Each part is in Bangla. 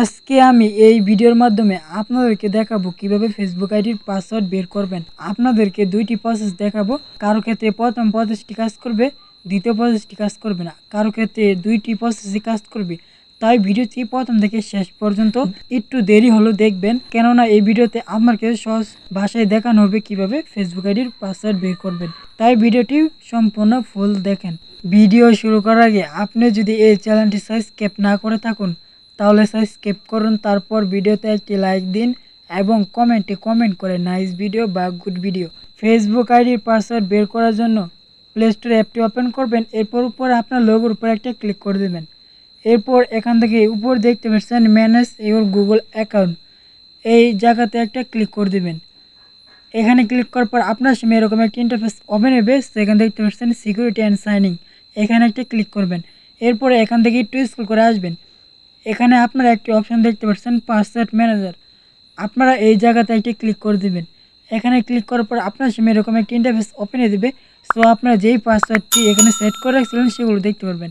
আজকে আমি এই ভিডিওর মাধ্যমে আপনাদেরকে দেখাবো কীভাবে ফেসবুক আইডির পাসওয়ার্ড বের করবেন। আপনাদেরকে দুইটি প্রসেস দেখাবো। কারও ক্ষেত্রে প্রথম প্রসেসটি কাজ করবে, দ্বিতীয় প্রসেসটি কাজ করবে না। কারও ক্ষেত্রে দুইটি প্রসেসই কাজ করবে। তাই ভিডিওটি প্রথম থেকে শেষ পর্যন্ত একটু দেরি হলেও দেখবেন। কেননা এই ভিডিওতে আপনাকে সহজ ভাষায় দেখানো হবে কীভাবে ফেসবুক আইডির পাসওয়ার্ড বের করবেন। তাই ভিডিওটি সম্পূর্ণ ফুল দেখেন। ভিডিও শুরু করার আগে আপনি যদি এই চ্যানেলটি সাবস্ক্রাইব না করে থাকুন তাহলে সাবস্ক্রাইব করুন, তারপর ভিডিওতে একটি লাইক দিন এবং কমেন্টে কমেন্ট করে নাইস ভিডিও বা গুড ভিডিও ফেসবুক আইডির পাসওয়ার্ড বের করার জন্য প্লে স্টোর অ্যাপটি ওপেন করবেন, এরপর উপরে আপনার লোগোর উপর একটা ক্লিক করে দেবেন। এরপর এখান থেকে উপর দেখতে পাচ্ছেন ম্যানেজ ইউর গুগল অ্যাকাউন্ট এই জায়গাতে একটা ক্লিক করে দেবেন। এখানে ক্লিক করার পর আপনার সামনে এরকম একটা ইন্টারফেস ওপেন হবে, সেখানে দেখতে পাচ্ছেন সিকিউরিটি অ্যান্ড সাইনিং এখানে একটা ক্লিক করবেন। এরপরে এখান থেকে একটু স্কুল করে আসবেন। এখানে আপনারা একটি অপশন দেখতে পাচ্ছেন পাসওয়ার্ড ম্যানেজার আপনারা এই জায়গাতে একটি ক্লিক করে দিবেন। এখানে ক্লিক করার পর আপনার সামনে এরকম একটি ইন্টারফেস ওপেন হয়ে দেবে। সো আপনারা যেই পাসওয়ার্ডটি এখানে সেট করে রাখছিলেন সেগুলো দেখতে পারবেন।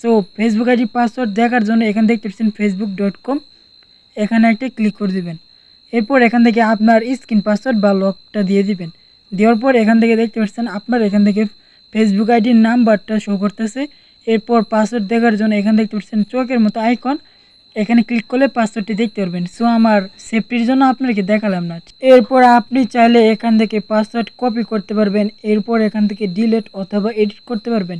সো ফেসবুক আইডি পাসওয়ার্ড দেখার জন্য এখানে দেখতে পাচ্ছেন ফেসবুক ডট কম এখানে একটা ক্লিক করে দিবেন। এরপর এখান থেকে আপনার স্ক্রিন পাসওয়ার্ড বা লকটা দিয়ে দিবেন। দেওয়ার পর এখান থেকে দেখতে পাচ্ছেন আপনার এখান থেকে ফেসবুক আইডির নাম্বারটা শো করতেছে। এরপর পাসওয়ার্ড দেখার জন্য এখানে দেখতে পাচ্ছেন চোখের মতো আইকন এখানে ক্লিক করলে পাসওয়ার্ডটি দেখতে পারবেন। সো আমার সেফটির জন্য আপনাকে দেখালাম না। এরপর আপনি চাইলে এখান থেকে পাসওয়ার্ড কপি করতে পারবেন, এরপর এখান থেকে ডিলেট অথবা এডিট করতে পারবেন।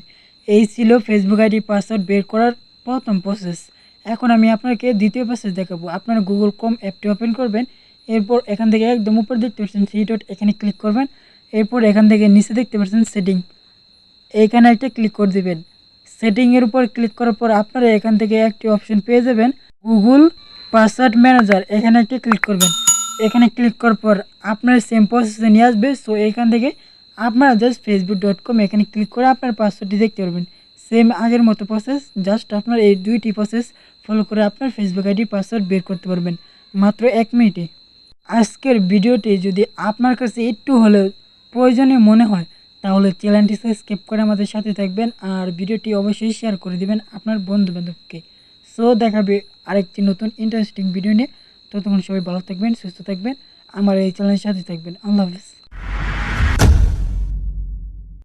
এই ছিল ফেসবুক আইডি পাসওয়ার্ড বের করার প্রথম প্রসেস এখন আমি আপনাকে দ্বিতীয় প্রসেস দেখাবো। আপনারা গুগল কম অ্যাপটি ওপেন করবেন, এরপর এখান থেকে একদম উপর দেখতে পাচ্ছেন থ্রি ডট এখানে ক্লিক করবেন, এরপর এখান থেকে নিচে দেখতে পাচ্ছেন সেটিং এইখানে একটা ক্লিক করে দিবেন। সেটিংয়ের উপর ক্লিক করার পর আপনারা এখান থেকে একটি অপশন পেয়ে যাবেন। গুগল পাসওয়ার্ড ম্যানেজার, এখানে একটা ক্লিক করবেন। এখানে ক্লিক করার পর আপনার সেম প্রসেসে নিয়ে আসবে। সো এখান থেকে আপনারা জাস্ট ফেসবুক ডট কম এখানে ক্লিক করে আপনার পাসওয়ার্ডটি দেখতে পারবেন। সেম আগের মতো প্রসেস জাস্ট আপনার এই দুইটি প্রসেস ফলো করে আপনার ফেসবুক আইডি পাসওয়ার্ড বের করতে পারবেন। মাত্র এক মিনিটে। আজকের ভিডিওটি যদি আপনার কাছে একটু হলেও প্রয়োজনীয় মনে হয়, তাহলে চ্যানেলটি সাবস্ক্রাইব করে আমাদের সাথে থাকবেন। আর ভিডিওটি অবশ্যই শেয়ার করে দিবেন আপনার বন্ধু বান্ধবকে সো দেখাবে আরেকটি নতুন ইন্টারেস্টিং ভিডিও নিয়ে। ততক্ষণ সবাই ভালো থাকবেন, সুস্থ থাকবেন। আমার এই চ্যানেলের সাথে থাকবেন। আল্লাহ হাফিজ।